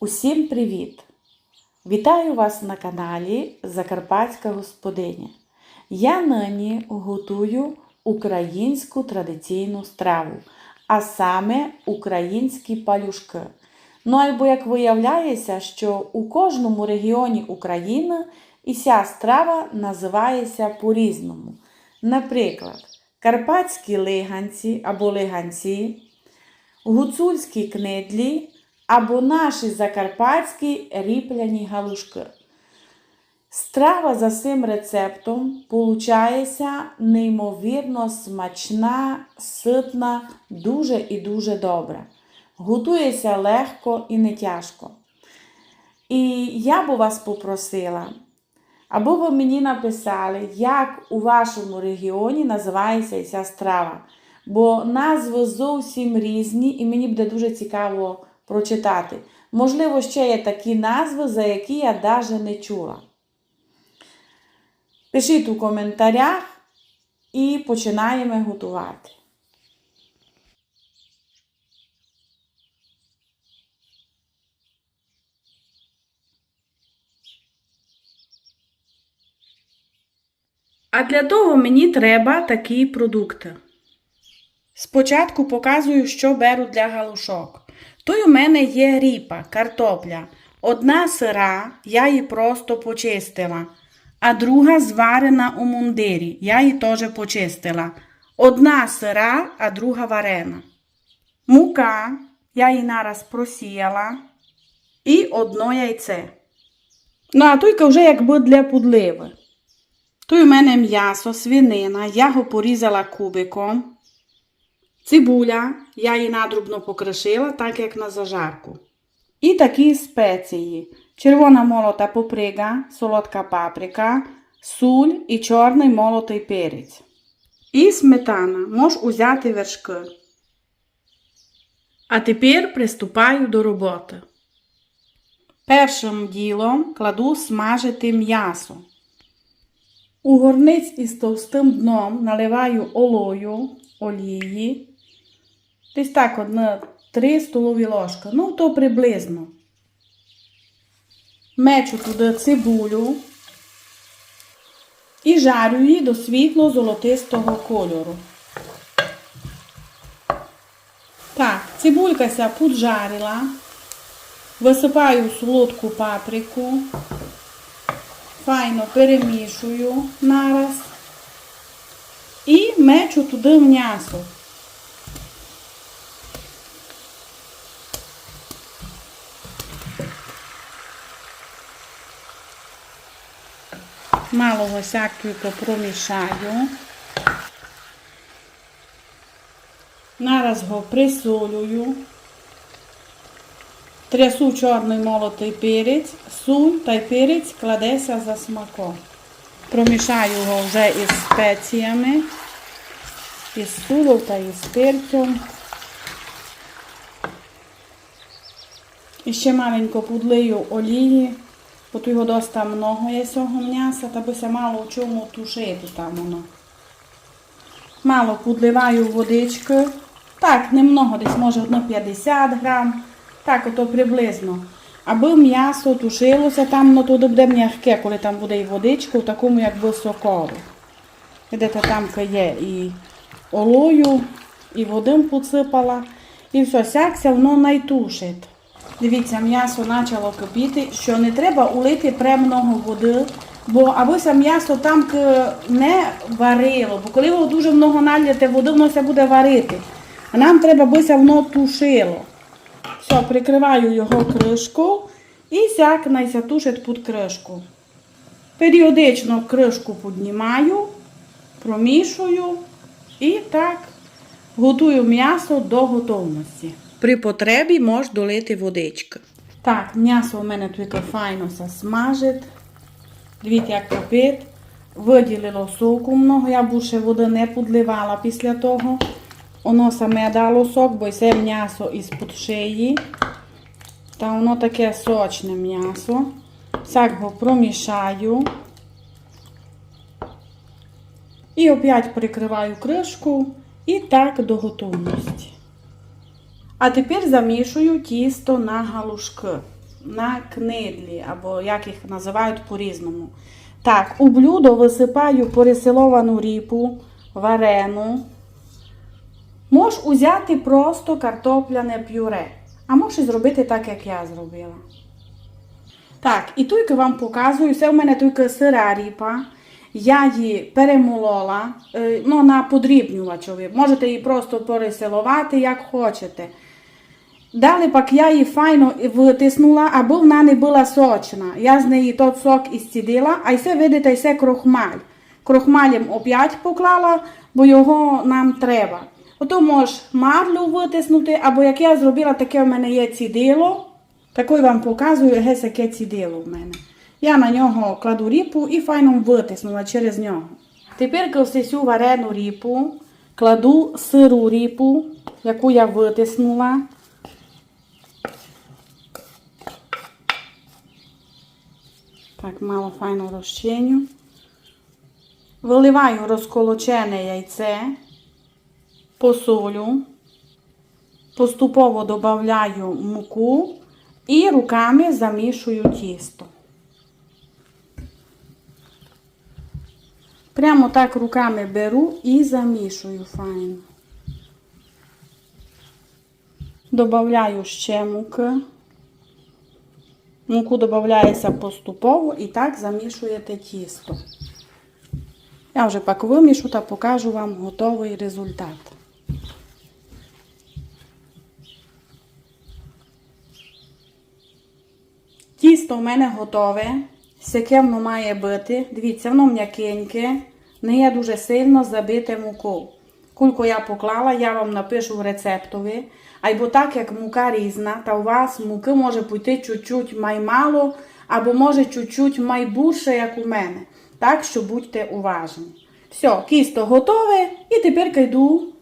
Усім привіт! Вітаю вас на каналі Закарпатська господиня. Я нині готую українську традиційну страву, а саме українські палюшки. Ну або як виявляється, що у кожному регіоні України і ця страва називається по-різному. Наприклад, карпатські лиганці або лиганці, гуцульські книдлі або наші закарпатські ріпляні галушки. Страва за цим рецептом получається неймовірно смачна, ситна, дуже і дуже добра. Готується легко і не тяжко. І я би вас попросила, аби ви мені написали, як у вашому регіоні називається ця страва. Бо назви зовсім різні, і мені буде дуже цікаво прочитати. Можливо, ще є такі назви, за які я навіть не чула. Пишіть у коментарях і починаємо готувати. А для того мені треба такі продукти. Спочатку показую, що беру для галушок. Тут у мене є ріпа, картопля. Одна сира, я її просто почистила, а друга зварена у мундирі, я її теж почистила. Одна сира, а друга варена. Мука, я її нараз просіяла. І одно яйце. Ну, а туйка вже якби для пудливи. Тут у мене м'ясо, свинина, я його порізала кубиком. Цибуля, я її надрубно покришила, так як на зажарку. І такі спеції: червона молота поприга, солодка паприка, суль і чорний молотий перець. І сметана, можеш узяти вершки. А тепер приступаю до роботи. Першим ділом кладу смажити м'ясо. У горниць із товстим дном наливаю олою, олії. Десь так, одна 3 столові ложки. Ну, то приблизно. Мечу туди цибулю і жарю її до світло-золотистого кольору. Так, цибулька ся поджарила. Висипаю солодку паприку. Файно перемішую нараз. І мечу туди м'ясо. Мало госякою промішаю. Нараз го присолюю. Трясу чорний молотий перець, суль та й перець кладеться за смаком. Промішаю його вже із спеціями, із сулом та із перцем. І ще маленько подлию олії, бо тут його доста много є цього м'яса, та бися мало в чому тушити там воно. Мало подливаю водички. Так, немного, десь може одно 50 грам. Так, ото приблизно. Аби м'ясо тушилося там, ну то буде м'яке, коли там буде і водичка, в такому якби сокові. Видите, там є і олою, і водим посипала. І все, сякся, воно найтушить. Дивіться, м'ясо почало кипіти, що не треба улити премного води, бо абося м'ясо там не варило, бо коли ви дуже много наліте води, воно все буде варити. А нам треба, аби воно тушило. Все, прикриваю його кришку і сяк найся тушить під кришку. Періодично кришку піднімаю, промішую і так готую м'ясо до готовності. При потребі можеш долити водички. Так, м'ясо у мене тільки файно смажить. Дивіться, як кипить. Виділило соку много, я більше води не підливала після того. Воно саме дало сок, бо це м'ясо із-під шиї. Та воно таке сочне м'ясо. Так його промішаю. І опять прикриваю кришку і так до готовності. А тепер замішую тісто на галушки. на книдлі, або як їх називають по-різному. Так, у блюдо висипаю пересиловану ріпу, варену. Можеш узяти просто картопляне пюре, а можеш зробити так, як я зробила. Так, і тільки вам показую, це в мене тільки сира ріпа. Я її перемолола е, ну, на подрібнювачові. Можете її просто переселувати, як хочете. Далі пак я її файно витиснула, аби вона не була сочна. Я з неї тот сок ісцідила, а все видите, все крохмаль. Крохмалем опять поклала, бо його нам треба. Ото можеш марлю витиснути, або як я зробила, таке в мене є цідило. Такий вам показую, геть яке цідило в мене. Я на нього кладу ріпу і файно витиснула через нього. Тепер коли варену ріпу кладу сиру ріпу, яку я витиснула. Так, мало файно розчиню. Виливаю розколочене яйце, посолю, поступово додаю муку і руками замішую тісто. Прямо так руками беру і замішую файно. Добавляю ще муки. Муку додається поступово і так замішуєте тісто. Я вже пак вимішу та покажу вам готовий результат. Тісто в мене готове. Сяке воно має бути. Дивіться, воно м'якеньке, не є дуже сильно забите мукою. Кульку я поклала, я вам напишу в рецептові. Або так, як мука різна, та у вас муки може піти чуть-чуть май або може чуть-чуть май як у мене. Так що будьте уважні. Все, кісто готове, і тепер йду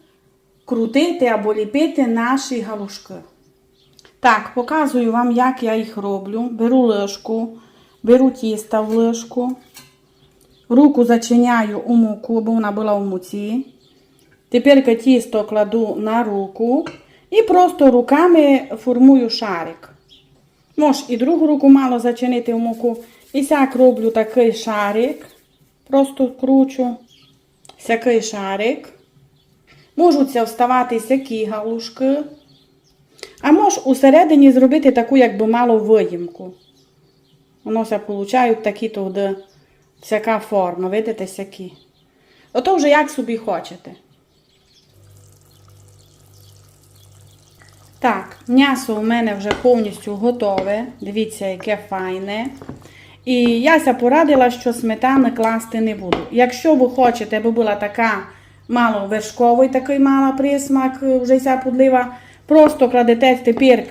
крутити або ліпити наші галушки. Так, показую вам, як я їх роблю. Беру лишку, беру тісто в лишку, руку зачиняю у муку, бо вона була в муці. Тепер тісто кладу на руку і просто руками формую шарик. Можеш і другу руку мало зачинити в муку. І сяк роблю такий шарик. Просто кручу сякий шарик. Можуть це вставати сякі галушки. А можеш усередині зробити таку, якби мало виїмку. Воно все получають такі туди всяка форма. Видите, сякі. Ото вже як собі хочете. Так, м'ясо у мене вже повністю готове. Дивіться, яке файне. І яся порадила, що сметани класти не буду. Якщо ви хочете, аби була така мало вершковий, такий мала присмак, вже ця подлива, просто кладете тепер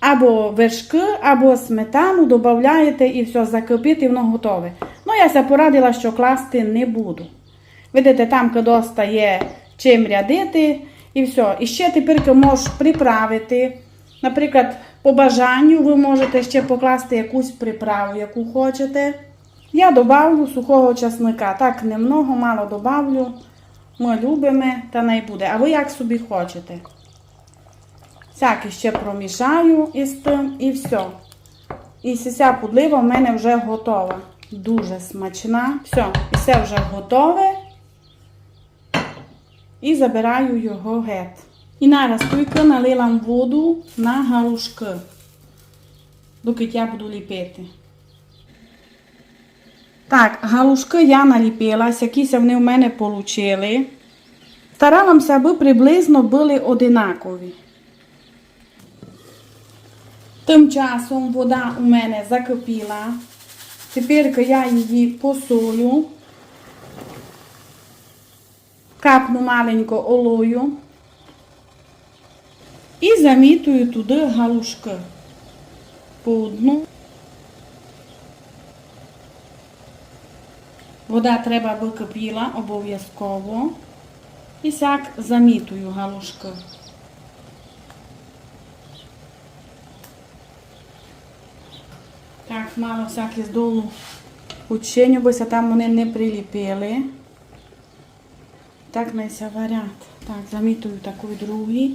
або вершки, або сметану, додаєте і все, закипите, і воно готове. Ну, яся порадила, що класти не буду. Видите, там доста є чим рядити. І все. І ще тепер можеш приправити. Наприклад, по бажанню ви можете ще покласти якусь приправу, яку хочете. Я добавлю сухого часника. Так, немного, мало добавлю. Ми любимо, та не буде. А ви як собі хочете. Всяке ще промішаю із тим і все. І ця подлива в мене вже готова. Дуже смачна. Все, і все вже готове і забираю його геть. І нараз тільки налила воду на галушки, доки я буду ліпити. Так, галушки я наліпила, якісь вони в мене получили. Старалася, аби приблизно були одинакові. Тим часом вода у мене закипіла. Тепер я її посолю. Капну маленько олою і замітую туди галушки по одну. Вода треба би кипіла обов'язково. І сяк замітую галушки. Так, мало всяке здолу ученню, бо там вони не приліпили. Так неся варіант. Так, замітую такий другий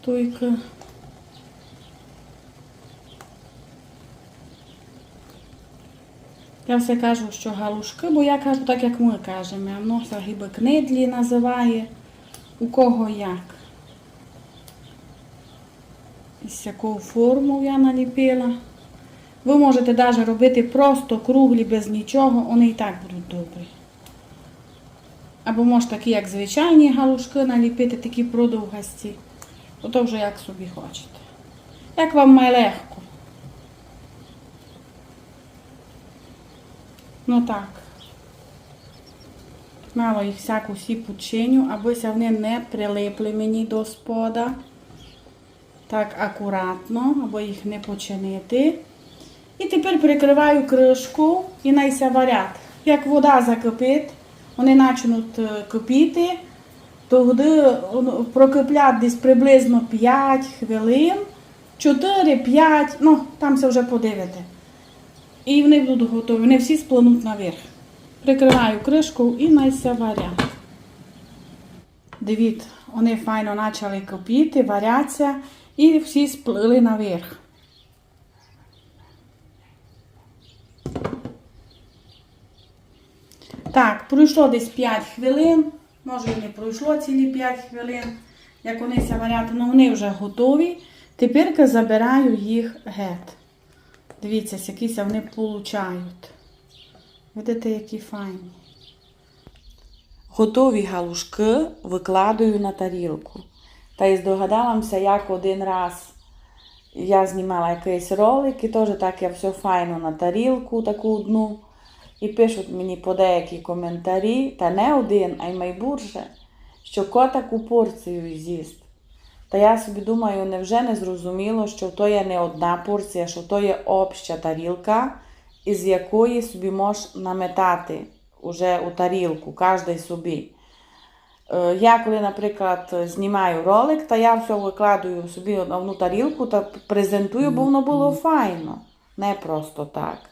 туйка. Я все кажу, що галушки, бо я кажу так, як ми кажемо. Я внося книдлі називає. У кого як. Із якого форму я наліпила. Ви можете навіть робити просто круглі без нічого, вони і так будуть добрі. Або може такі, як звичайні галушки наліпити, такі продовгасті. Ото вже як собі хочете. Як вам має легко. Ну так. Мало їх всяку сіпучиню, абися вони не прилипли мені до спода. Так акуратно, або їх не починити. І тепер прикриваю кришку і найся варять. Як вода закипить, вони почнуть е, кипіти, тоді ну, прокиплять десь приблизно 5 хвилин, 4-5, ну там це вже подивите. І вони будуть готові, вони всі сплануть наверх. Прикриваю кришку і найся варять. Дивіться, вони файно почали кипіти, варяться і всі сплили наверх. Так, пройшло десь 5 хвилин, може і не пройшло цілі 5 хвилин, як вони ся варять, але вони вже готові. Тепер забираю їх геть. Дивіться, якісь вони получають. Видите, які файні. Готові галушки викладаю на тарілку. Та й здогадалася, як один раз я знімала якийсь ролик, і теж так я все файно на тарілку таку одну. І пишуть мені по деякі коментарі, та не один, а й майбурше, що ко таку порцію з'їсть. Та я собі думаю, невже не зрозуміло, що то є не одна порція, що то є обща тарілка, із якої собі можеш наметати уже у тарілку, кожний собі. Е, Я коли, наприклад, знімаю ролик, та я все викладаю собі на одну тарілку та презентую, бо воно було файно, не просто так.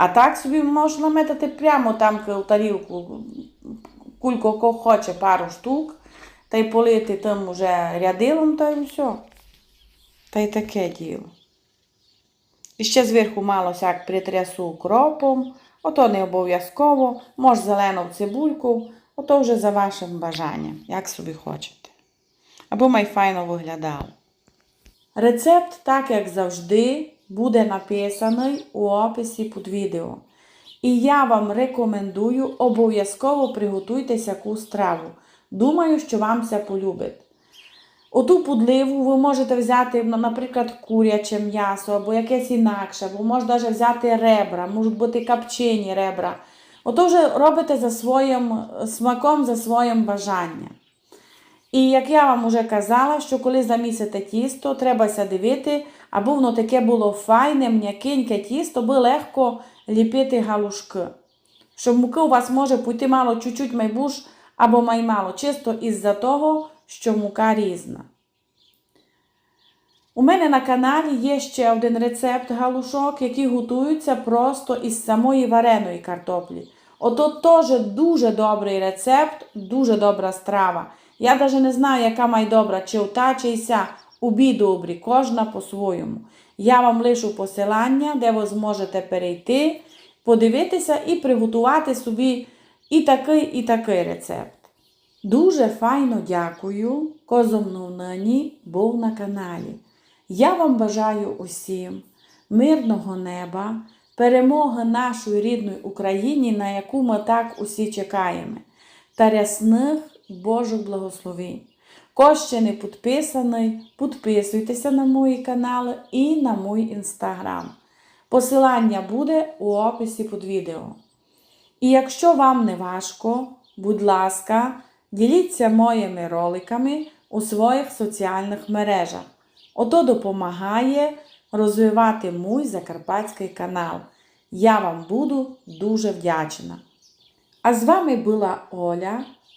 А так собі можна наметати прямо там у тарілку, кулько ко хоче пару штук, та й полити там уже рядилом, та й все. Та й таке діло. І ще зверху мало сяк притрясу укропом, ото не обов'язково, може зелену цибульку, ото вже за вашим бажанням, як собі хочете. Або май файно виглядало. Рецепт, так як завжди, буде написаний у описі під відео. І я вам рекомендую обов'язково приготуйте яку страву. Думаю, що вам це полюбить. Оту пудливу ви можете взяти, ну, наприклад, куряче м'ясо або якесь інакше, або можна навіть взяти ребра, можуть бути капчені ребра. Ото вже робите за своїм смаком, за своїм бажанням. І як я вам вже казала, що коли замісите тісто, треба ся дивити, аби воно таке було файне, м'якеньке тісто, би легко ліпити галушки. Щоб муки у вас може піти мало чуть-чуть майбуш або маймало, чисто із-за того, що мука різна. У мене на каналі є ще один рецепт галушок, які готуються просто із самої вареної картоплі. Ото теж дуже добрий рецепт, дуже добра страва. Я навіть не знаю, яка майдобра, чи ота, чи ся. Обі добрі, кожна по-своєму. Я вам лишу посилання, де ви зможете перейти, подивитися і приготувати собі і такий, і такий рецепт. Дуже файно дякую, козомну нині був на каналі. Я вам бажаю усім мирного неба, перемоги нашої рідної Україні, на яку ми так усі чекаємо, та рясних Божих благословень. Хто ще не підписаний, підписуйтеся на мої канали і на мій інстаграм. Посилання буде у описі під відео. І якщо вам не важко, будь ласка, діліться моїми роликами у своїх соціальних мережах. Ото допомагає розвивати мій закарпатський канал. Я вам буду дуже вдячна. А з вами була Оля